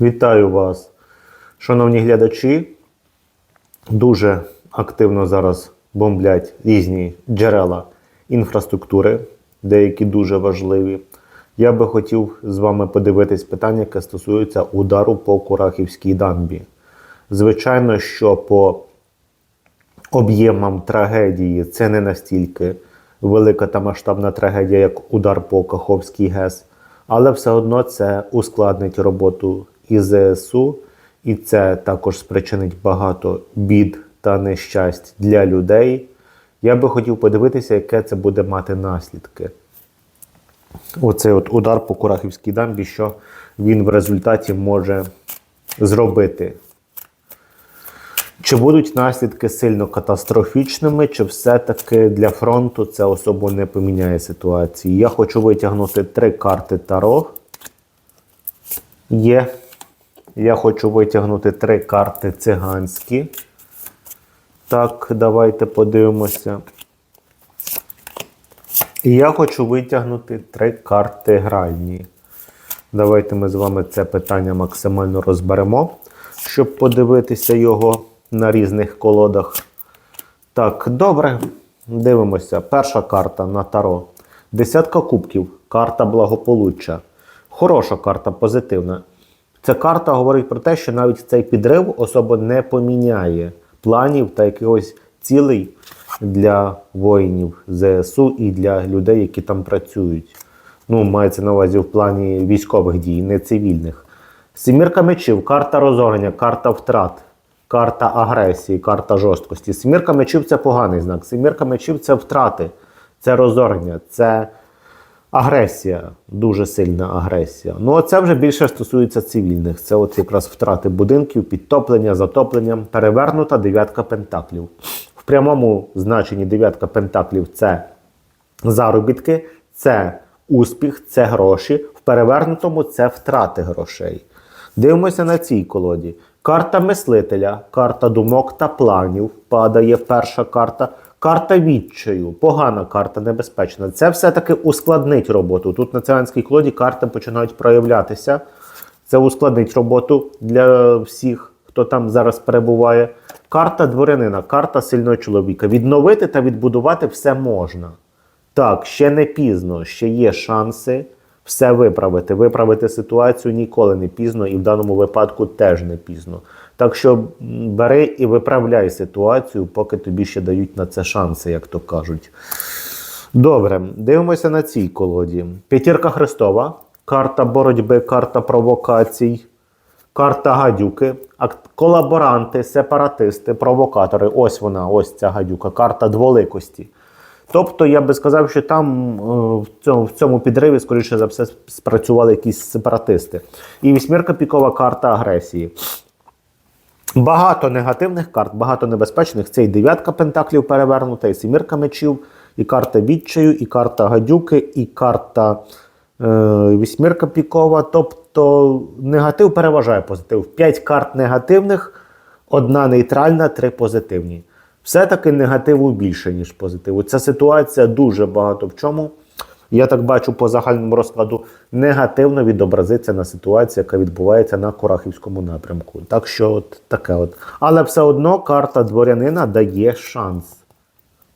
Вітаю вас, шановні глядачі. Дуже активно зараз бомблять різні джерела інфраструктури, деякі дуже важливі. Я би хотів з вами подивитись питання, яке стосується удару по Курахівській дамбі. Звичайно, що по об'ємам трагедії це не настільки велика та масштабна трагедія, як удар по Каховській ГЕС, але все одно це ускладнить роботу і ЗСУ, і це також спричинить багато бід та нещасть для людей. Я би хотів подивитися, яке це буде мати наслідки. Оцей от удар по Курахівській дамбі, що він в результаті може зробити. Чи будуть наслідки сильно катастрофічними, чи все-таки для фронту це особо не поміняє ситуації? Я хочу витягнути три карти Таро. Є. Я хочу витягнути три карти циганські. Так, давайте подивимося. І я хочу витягнути три карти гральні. Давайте ми з вами це питання максимально розберемо, щоб подивитися його на різних колодах. Так, добре. Дивимося. Перша карта на таро. Десятка кубків. Карта благополуччя. Хороша карта, позитивна. Ця карта говорить про те, що навіть цей підрив особо не поміняє планів та якихось цілей для воїнів ЗСУ і для людей, які там працюють. Ну, мається на увазі в плані військових дій, не цивільних. Сімірка мечів, карта розорення, карта втрат, карта агресії, карта жорсткості. Сімірка мечів це поганий знак. Сімірка мечів це втрати, це розорення, це агресія, дуже сильна агресія. Ну, це вже більше стосується цивільних. Це от якраз втрати будинків, підтоплення, затоплення, перевернута дев'ятка пентаклів. В прямому значенні дев'ятка пентаклів це заробітки, це успіх, це гроші. В перевернутому це втрати грошей. Дивимося на цій колоді. Карта мислителя, карта думок та планів падає перша карта. Карта відчаю, погана карта, небезпечна. Це все-таки ускладнить роботу. Тут на циганській колоді карти починають проявлятися. Це ускладнить роботу для всіх, хто там зараз перебуває. Карта дворянина, карта сильного чоловіка. Відновити та відбудувати все можна. Так, ще не пізно, ще є шанси все виправити. Виправити ситуацію ніколи не пізно, і в даному випадку теж не пізно. Так що бери і виправляй ситуацію, поки тобі ще дають на це шанси, як то кажуть. Добре, дивимося на цій колоді. П'ятірка Христова, карта боротьби, карта провокацій, карта гадюки, колаборанти, сепаратисти, провокатори. Ось вона, ось ця гадюка, карта дволикості. Тобто я би сказав, що там е, в цьому, в цьому підриві, скоріше за все, спрацювали якісь сепаратисти. І вісьмірка пікова карта агресії. Багато негативних карт, багато небезпечних. Це і дев'ятка пентаклів перевернута, і сімірка мечів, і карта відчаю, і карта гадюки, і карта е, вісьмірка пікова. Тобто негатив переважає позитив. П'ять карт негативних, одна нейтральна, три позитивні. Все-таки негативу більше, ніж позитиву. Ця ситуація дуже багато в чому. Я так бачу по загальному розкладу негативно відобразиться на ситуації, яка відбувається на Корахівському напрямку. Так що от таке от. Але все одно карта дворянина дає шанс.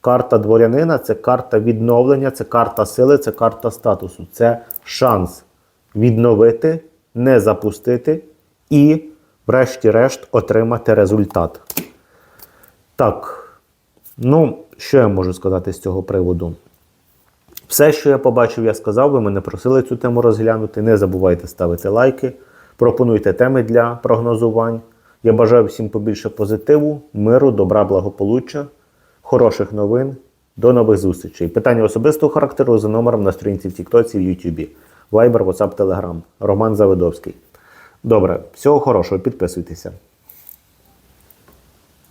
Карта дворянина це карта відновлення, це карта сили, це карта статусу. Це шанс відновити, не запустити і, врешті-решт, отримати результат. Так, ну, що я можу сказати з цього приводу? Все, що я побачив, я сказав. Ви мене просили цю тему розглянути. Не забувайте ставити лайки, пропонуйте теми для прогнозувань. Я бажаю всім побільше позитиву, миру, добра, благополуччя, хороших новин. До нових зустрічей. Питання особистого характеру за номером на сторінці в Тіктоці в Ютубі. Viber, WhatsApp, Telegram. Роман Завидовський. Добре, всього хорошого, підписуйтеся.